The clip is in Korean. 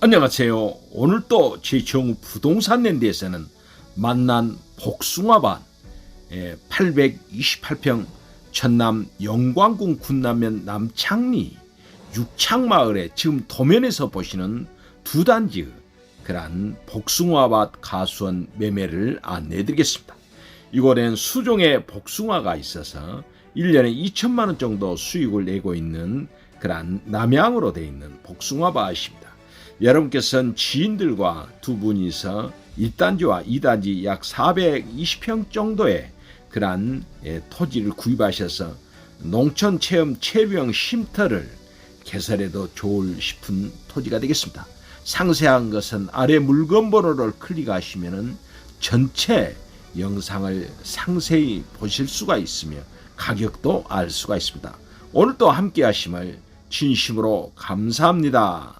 안녕하세요. 오늘 또 제청 부동산 랜드에서는 만난 복숭아밭 828평 전남 영광군 군남면 남창리 육창마을에 지금 도면에서 보시는 두 단지 그러한 복숭아밭 가수원 매매를 안내해 드리겠습니다. 이곳엔 수종의 복숭아가 있어서 1년에 2천만 원 정도 수익을 내고 있는 그러한 남양으로 되어 있는 복숭아밭입니다. 여러분께서는 지인들과 두 분이서 1단지와 2단지 약 420평 정도의 그러한 예, 토지를 구입하셔서 농촌 체험 체병 쉼터를 개설해도 좋을 싶은 토지가 되겠습니다. 상세한 것은 아래 물건 번호를 클릭하시면은 전체 영상을 상세히 보실 수가 있으며 가격도 알 수가 있습니다. 오늘도 함께 하심을 진심으로 감사합니다.